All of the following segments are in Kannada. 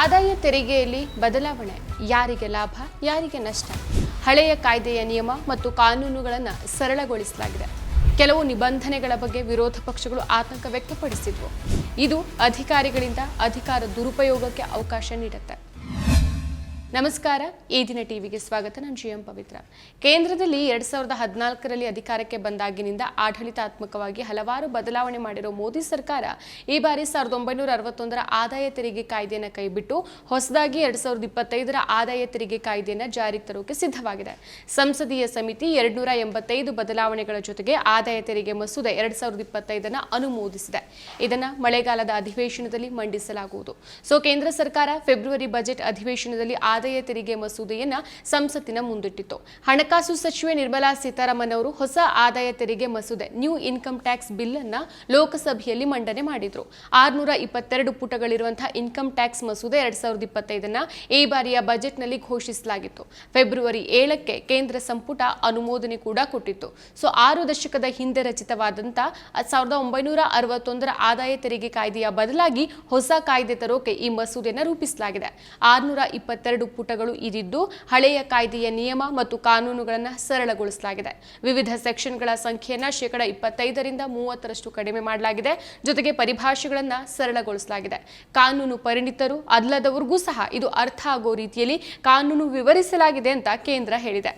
ಆದಾಯ ತೆರಿಗೆಯಲ್ಲಿ ಬದಲಾವಣೆ. ಯಾರಿಗೆ ಲಾಭ, ಯಾರಿಗೆ ನಷ್ಟ? ಹಳೆಯ ಕಾಯ್ದೆಯ ನಿಯಮ ಮತ್ತು ಕಾನೂನುಗಳನ್ನು ಸರಳಗೊಳಿಸಲಾಗಿದೆ. ಕೆಲವು ನಿಬಂಧನೆಗಳ ಬಗ್ಗೆ ವಿರೋಧ ಪಕ್ಷಗಳು ಆತಂಕ ವ್ಯಕ್ತಪಡಿಸಿದ್ವು. ಇದು ಅಧಿಕಾರಿಗಳಿಂದ ಅಧಿಕಾರ ದುರುಪಯೋಗಕ್ಕೆ ಅವಕಾಶ ನೀಡುತ್ತೆ. ನಮಸ್ಕಾರ. ಈ ದಿನ ಟಿವಿಗೆ ಸ್ವಾಗತ. ನಾನು ಜಿ ಎಂ ಪವಿತ್ರ. ಕೇಂದ್ರದಲ್ಲಿ ಎರಡ್ ಸಾವಿರದ ಹದಿನಾಲ್ಕರಲ್ಲಿ ಅಧಿಕಾರಕ್ಕೆ ಬಂದಾಗಿನಿಂದ ಆಡಳಿತಾತ್ಮಕವಾಗಿ ಹಲವಾರು ಬದಲಾವಣೆ ಮಾಡಿರೋ ಮೋದಿ ಸರ್ಕಾರ ಈ ಬಾರಿ ಸಾವಿರದ ಒಂಬೈನೂರ ಅರವತ್ತೊಂದರ ಆದಾಯ ತೆರಿಗೆ ಕಾಯ್ದೆಯನ್ನು ಕೈಬಿಟ್ಟು ಹೊಸದಾಗಿ ಎರಡ್ ಸಾವಿರದ ಇಪ್ಪತ್ತೈದರ ಆದಾಯ ತೆರಿಗೆ ಕಾಯ್ದೆಯನ್ನು ಜಾರಿಗೆ ತರೋಕೆ ಸಿದ್ಧವಾಗಿದೆ. ಸಂಸದೀಯ ಸಮಿತಿ ಎರಡ್ನೂರ ಎಂಬತ್ತೈದು ಬದಲಾವಣೆಗಳ ಜೊತೆಗೆ ಆದಾಯ ತೆರಿಗೆ ಮಸೂದೆ ಎರಡ್ ಸಾವಿರದ ಇಪ್ಪತ್ತೈದನ್ನ ಅನುಮೋದಿಸಿದೆ. ಇದನ್ನ ಮಳೆಗಾಲದ ಅಧಿವೇಶನದಲ್ಲಿ ಮಂಡಿಸಲಾಗುವುದು. ಸೊ, ಕೇಂದ್ರ ಸರ್ಕಾರ ಫೆಬ್ರವರಿ ಬಜೆಟ್ ಅಧಿವೇಶನದಲ್ಲಿ ಆದಾಯ ತೆರಿಗೆ ಮಸೂದೆಯನ್ನ ಸಂಸತ್ತಿನ ಮುಂದಿಟ್ಟಿತ್ತು ಹಣಕಾಸು ಸಚಿವೆ ನಿರ್ಮಲಾ ಸೀತಾರಾಮನ್ ಅವರು ಹೊಸ ಆದಾಯ ತೆರಿಗೆ ಮಸೂದೆ ನ್ಯೂ ಇನ್ಕಮ್ ಟ್ಯಾಕ್ಸ್ ಬಿಲ್ ಅನ್ನ ಲೋಕಸಭೆಯಲ್ಲಿ ಮಂಡನೆ ಮಾಡಿದ್ರು. ಆರ್ನೂರ ಇಪ್ಪತ್ತೆರಡು ಪುಟಗಳಿರುವಂತಹ ಇನ್ಕಮ್ ಟ್ಯಾಕ್ಸ್ ಮಸೂದೆ ಎರಡ್ ಸಾವಿರದ ಇಪ್ಪತ್ತೈದನ್ನ ಈ ಬಾರಿಯ ಬಜೆಟ್ನಲ್ಲಿ ಘೋಷಿಸಲಾಗಿತ್ತು. ಫೆಬ್ರವರಿ ಏಳಕ್ಕೆ ಕೇಂದ್ರ ಸಂಪುಟ ಅನುಮೋದನೆ ಕೂಡ ಕೊಟ್ಟಿತ್ತು. ಸೊ, ಆರು ದಶಕದ ಹಿಂದೆ ರಚಿತವಾದಂತಹ ಸಾವಿರದ ಒಂಬೈನೂರ ಅರವತ್ತೊಂದರ ಆದಾಯ ತೆರಿಗೆ ಕಾಯ್ದೆಯ ಬದಲಾಗಿ ಹೊಸ ಕಾಯ್ದೆ ತರೋಕೆ ಈ ಮಸೂದೆಯನ್ನು ರೂಪಿಸಲಾಗಿದೆ. ಆರ್ನೂರ ಇಪ್ಪತ್ತೆರಡು ಪುಟಗಳು ಇದಿದ್ದು ಹಳೆಯ ಕಾಯ್ದೆಯ ನಿಯಮ ಮತ್ತು ಕಾನೂನುಗಳನ್ನು ಸರಳಗೊಳಿಸಲಾಗಿದೆ. ವಿವಿಧ ಸೆಕ್ಷನ್ಗಳ ಸಂಖ್ಯೆಯನ್ನ ಶೇಕಡ ಇಪ್ಪತ್ತೈದರಿಂದ ಮೂವತ್ತರಷ್ಟು ಕಡಿಮೆ ಮಾಡಲಾಗಿದೆ. ಜೊತೆಗೆ ಪರಿಭಾಷೆಗಳನ್ನು ಸರಳಗೊಳಿಸಲಾಗಿದೆ. ಕಾನೂನು ಪರಿಣಿತರು ಅಲ್ಲದವರಿಗೂ ಸಹ ಇದು ಅರ್ಥ ಆಗೋ ರೀತಿಯಲ್ಲಿ ಕಾನೂನು ವಿವರಿಸಲಾಗಿದೆ ಅಂತ ಕೇಂದ್ರ ಹೇಳಿದೆ.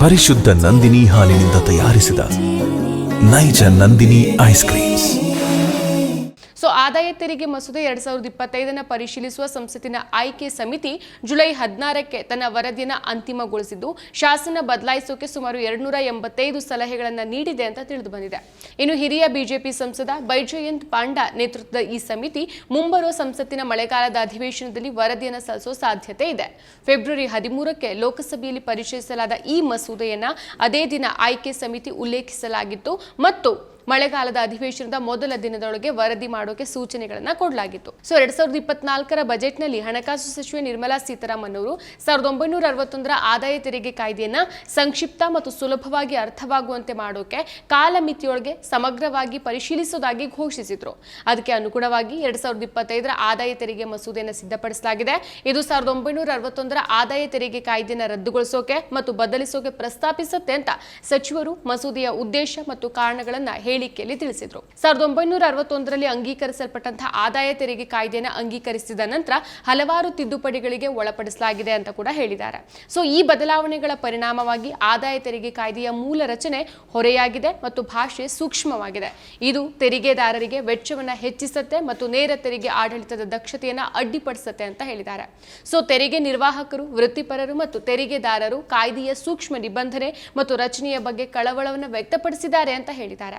ಪರಿಶುದ್ಧ ನಂದಿನಿ ಹಾಲಿನಿಂದ ತಯಾರಿಸಿದ ನೈಜ ನಂದಿನಿ ಐಸ್ ಕ್ರೀಮ್ಸ್. ಆದಾಯ ತೆರಿಗೆ ಮಸೂದೆ ಎರಡ್ ಸಾವಿರದ ಇಪ್ಪತ್ತೈದನ್ನ ಪರಿಶೀಲಿಸುವ ಸಂಸತ್ತಿನ ಆಯ್ಕೆ ಸಮಿತಿ ಜುಲೈ ಹದಿನಾರಕ್ಕೆ ತನ್ನ ವರದಿಯನ್ನು ಅಂತಿಮಗೊಳಿಸಿದ್ದು, ಶಾಸನ ಬದಲಾಯಿಸೋಕೆ ಸುಮಾರು ಎರಡ್ನೂರ ಎಂಬತ್ತೈದು ಸಲಹೆಗಳನ್ನು ನೀಡಿದೆ ಅಂತ ತಿಳಿದು ಬಂದಿದೆ. ಇನ್ನು ಹಿರಿಯ ಬಿಜೆಪಿ ಸಂಸದ ಬೈಜಯಂತ್ ಪಾಂಡಾ ನೇತೃತ್ವದ ಈ ಸಮಿತಿ ಮುಂಬರುವ ಸಂಸತ್ತಿನ ಮಳೆಗಾಲದ ಅಧಿವೇಶನದಲ್ಲಿ ವರದಿಯನ್ನು ಸಲ್ಲಿಸುವ ಸಾಧ್ಯತೆ ಇದೆ. ಫೆಬ್ರವರಿ ಹದಿಮೂರಕ್ಕೆ ಲೋಕಸಭೆಯಲ್ಲಿ ಪರಿಶೀಲಿಸಲಾದ ಈ ಮಸೂದೆಯನ್ನು ಅದೇ ದಿನ ಆಯ್ಕೆ ಸಮಿತಿ ಉಲ್ಲೇಖಿಸಲಾಗಿತ್ತು ಮತ್ತು ಮಳೆಗಾಲದ ಅಧಿವೇಶನದ ಮೊದಲ ದಿನದೊಳಗೆ ವರದಿ ಮಾಡೋಕೆ ಸೂಚನೆಗಳನ್ನ ಕೊಡಲಾಗಿತ್ತು. ಸೊ, ಎರಡ್ ಸಾವಿರದ ಇಪ್ಪತ್ನಾಲ್ಕರ ಬಜೆಟ್ನಲ್ಲಿ ಹಣಕಾಸು ಸಚಿವೆ ನಿರ್ಮಲಾ ಸೀತಾರಾಮನ್ ಅವರು ಸಾವಿರದ ಒಂಬೈನೂರ ಅರವತ್ತೊಂದರ ಆದಾಯ ತೆರಿಗೆ ಕಾಯ್ದೆಯನ್ನ ಸಂಕ್ಷಿಪ್ತ ಮತ್ತು ಸುಲಭವಾಗಿ ಅರ್ಥವಾಗುವಂತೆ ಮಾಡೋಕೆ ಕಾಲಮಿತಿಯೊಳಗೆ ಸಮಗ್ರವಾಗಿ ಪರಿಶೀಲಿಸುವುದಾಗಿ ಘೋಷಿಸಿದ್ರು. ಅದಕ್ಕೆ ಅನುಗುಣವಾಗಿ ಎರಡ್ ಸಾವಿರದ ಇಪ್ಪತ್ತೈದರ ಆದಾಯ ತೆರಿಗೆ ಮಸೂದೆಯನ್ನು ಸಿದ್ಧಪಡಿಸಲಾಗಿದೆ. ಇದು ಸಾವಿರದ ಒಂಬೈನೂರ ಅರವತ್ತೊಂದರ ಆದಾಯ ತೆರಿಗೆ ಕಾಯ್ದೆಯನ್ನು ರದ್ದುಗೊಳಿಸೋಕೆ ಮತ್ತು ಬದಲಿಸೋಕೆ ಪ್ರಸ್ತಾಪಿಸುತ್ತೆ ಅಂತ ಸಚಿವರು ಮಸೂದೆಯ ಉದ್ದೇಶ ಮತ್ತು ಕಾರಣಗಳನ್ನ ಹೇಳಿಕೆಯಲ್ಲಿ ತಿಳಿಸಿದ್ರು. ಸಾವಿರದ ಒಂಬೈನೂರ ಅರವತ್ತೊಂದರಲ್ಲಿ ಅಂಗೀಕರಿಸಲ್ಪಟ್ಟಂತಹ ಆದಾಯ ತೆರಿಗೆ ಕಾಯ್ದೆಯನ್ನು ಅಂಗೀಕರಿಸಿದ ನಂತರ ಹಲವಾರು ತಿದ್ದುಪಡಿಗಳಿಗೆ ಒಳಪಡಿಸಲಾಗಿದೆ ಅಂತ ಕೂಡ ಹೇಳಿದ್ದಾರೆ. ಸೊ ಈ ಬದಲಾವಣೆಗಳ ಪರಿಣಾಮವಾಗಿ ಆದಾಯ ತೆರಿಗೆ ಕಾಯ್ದೆಯ ಮೂಲ ರಚನೆ ಹೊರೆಯಾಗಿದೆ ಮತ್ತು ಭಾಷೆ ಸೂಕ್ಷ್ಮವಾಗಿದೆ. ಇದು ತೆರಿಗೆದಾರರಿಗೆ ವೆಚ್ಚವನ್ನು ಹೆಚ್ಚಿಸುತ್ತೆ ಮತ್ತು ನೇರ ತೆರಿಗೆ ಆಡಳಿತದ ದಕ್ಷತೆಯನ್ನು ಅಡ್ಡಿಪಡಿಸುತ್ತೆ ಅಂತ ಹೇಳಿದ್ದಾರೆ. ಸೊ ತೆರಿಗೆ ನಿರ್ವಾಹಕರು, ವೃತ್ತಿಪರರು ಮತ್ತು ತೆರಿಗೆದಾರರು ಕಾಯ್ದೆಯ ಸೂಕ್ಷ್ಮ ನಿಬಂಧನೆ ಮತ್ತು ರಚನೆಯ ಬಗ್ಗೆ ಕಳವಳವನ್ನು ವ್ಯಕ್ತಪಡಿಸಿದ್ದಾರೆ ಅಂತ ಹೇಳಿದ್ದಾರೆ.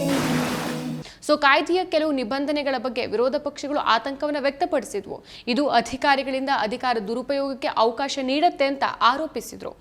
ಸೊ ಕಾಯ್ದೆಯ ಕೆಲವು ನಿಬಂಧನೆಗಳ ಬಗ್ಗೆ ವಿರೋಧ ಪಕ್ಷಗಳು ಆತಂಕವನ್ನು ವ್ಯಕ್ತಪಡಿಸಿದ್ವು. ಇದು ಅಧಿಕಾರಿಗಳಿಂದ ಅಧಿಕಾರ ದುರುಪಯೋಗಕ್ಕೆ ಅವಕಾಶ ನೀಡುತ್ತೆ ಅಂತ ಆರೋಪಿಸಿದ್ರು.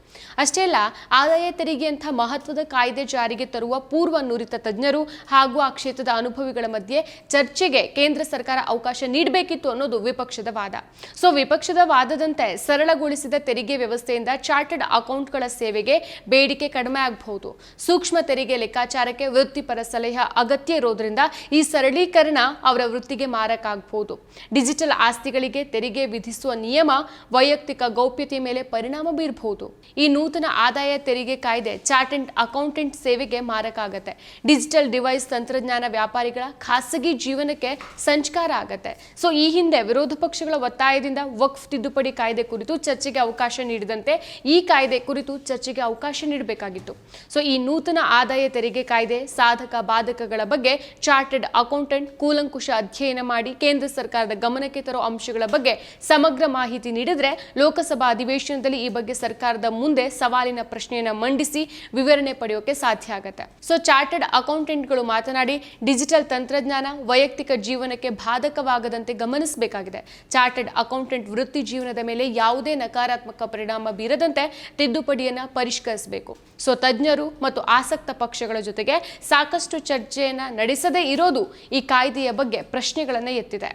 ಅಷ್ಟೇ ಅಲ್ಲ, ಆದಾಯ ತೆರಿಗೆಯಂಥ ಮಹತ್ವದ ಕಾಯ್ದೆ ಜಾರಿಗೆ ತರುವ ಪೂರ್ವ ನುರಿತ ತಜ್ಞರು ಹಾಗೂ ಆ ಕ್ಷೇತ್ರದ ಅನುಭವಿಗಳ ಮಧ್ಯೆ ಚರ್ಚೆಗೆ ಕೇಂದ್ರ ಸರ್ಕಾರ ಅವಕಾಶ ನೀಡಬೇಕಿತ್ತು ಅನ್ನೋದು ವಿಪಕ್ಷದ ವಾದ. ಸೊ ವಿಪಕ್ಷದ ವಾದದಂತೆ ಸರಳಗೊಳಿಸಿದ ತೆರಿಗೆ ವ್ಯವಸ್ಥೆಯಿಂದ ಚಾರ್ಟರ್ಡ್ ಅಕೌಂಟ್ಗಳ ಸೇವೆಗೆ ಬೇಡಿಕೆ ಕಡಿಮೆ ಆಗಬಹುದು. ಸೂಕ್ಷ್ಮ ತೆರಿಗೆ ಲೆಕ್ಕಾಚಾರಕ್ಕೆ ವೃತ್ತಿಪರ ಸಲಹೆ ಅಗತ್ಯ ಇರೋದ್ರಿಂದ ಈ ಸರಳೀಕರಣ ಅವರ ವೃತ್ತಿಗೆ ಮಾರಕಾಗಬಹುದು ಡಿಜಿಟಲ್ ಆಸ್ತಿಗಳಿಗೆ ತೆರಿಗೆ ವಿಧಿಸುವ ನಿಯಮ ವೈಯಕ್ತಿಕ ಗೌಪ್ಯತೆ ಮೇಲೆ ಪರಿಣಾಮ ಬೀರಬಹುದು ಈ ನೂತನ ಆದಾಯ ತೆರಿಗೆ ಕಾಯ್ದೆ ಚಾರ್ಟೆಂಟ್ ಅಕೌಂಟೆಂಟ್ ಸೇವೆಗೆ ಮಾರಕ ಆಗತ್ತೆ ಡಿಜಿಟಲ್ ಡಿವೈಸ್ ತಂತ್ರಜ್ಞಾನ ವ್ಯಾಪಾರಿಗಳ ಖಾಸಗಿ ಜೀವನಕ್ಕೆ ಸಂಚಕಾರ ಆಗತ್ತೆ. ಸೊ, ಈ ಹಿಂದೆ ವಿರೋಧ ಪಕ್ಷಗಳ ಒತ್ತಾಯದಿಂದ ವಕ್ಫ್ ತಿದ್ದುಪಡಿ ಕಾಯ್ದೆ ಕುರಿತು ಚರ್ಚೆಗೆ ಅವಕಾಶ ನೀಡಿದಂತೆ ಈ ಕಾಯ್ದೆ ಕುರಿತು ಚರ್ಚೆಗೆ ಅವಕಾಶ ನೀಡಬೇಕಾಗಿತ್ತು. ಸೊ, ಈ ನೂತನ ಆದಾಯ ತೆರಿಗೆ ಕಾಯ್ದೆ ಸಾಧಕ ಬಾಧಕಗಳ ಬಗ್ಗೆ ಚಾರ್ಟೆಡ್ ಅಕೌಂಟೆಂಟ್ ಕೂಲಂಕುಷ ಅಧ್ಯಯನ ಮಾಡಿ ಕೇಂದ್ರ ಸರ್ಕಾರದ ಗಮನಕ್ಕೆ ತರುವ ಅಂಶಗಳ ಬಗ್ಗೆ ಸಮಗ್ರ ಮಾಹಿತಿ ನೀಡಿದ್ರೆ ಲೋಕಸಭಾ ಅಧಿವೇಶನದಲ್ಲಿ ಈ ಬಗ್ಗೆ ಸರ್ಕಾರದ ಮುಂದೆ ಸವಾಲಿನ ಪ್ರಶ್ನೆಯನ್ನ ಮಂಡಿಸಿ ವಿವರಣೆ ಪಡೆಯೋಕೆ ಸಾಧ್ಯ ಆಗುತ್ತೆ. ಸೊ ಚಾರ್ಟೆಡ್ ಅಕೌಂಟೆಂಟ್ಗಳು ಮಾತನಾಡಿ ಡಿಜಿಟಲ್ ತಂತ್ರಜ್ಞಾನ ವೈಯಕ್ತಿಕ ಜೀವನಕ್ಕೆ ಬಾಧಕವಾಗದಂತೆ ಗಮನಿಸಬೇಕಾಗಿದೆ. ಚಾರ್ಟೆಡ್ ಅಕೌಂಟೆಂಟ್ ವೃತ್ತಿ ಜೀವನದ ಮೇಲೆ ಯಾವುದೇ ನಕಾರಾತ್ಮಕ ಪರಿಣಾಮ ಬೀರದಂತೆ ತಿದ್ದುಪಡಿಯನ್ನ ಪರಿಷ್ಕರಿಸಬೇಕು. ಸೊ ತಜ್ಞರು ಮತ್ತು ಆಸಕ್ತ ಪಕ್ಷಗಳ ಜೊತೆಗೆ ಸಾಕಷ್ಟು ಚರ್ಚೆಯನ್ನ ನಡೆಸದೇ ಇರೋದು ಈ ಕಾಯ್ದೆಯ ಬಗ್ಗೆ ಪ್ರಶ್ನೆಗಳನ್ನು ಎತ್ತಿದೆ.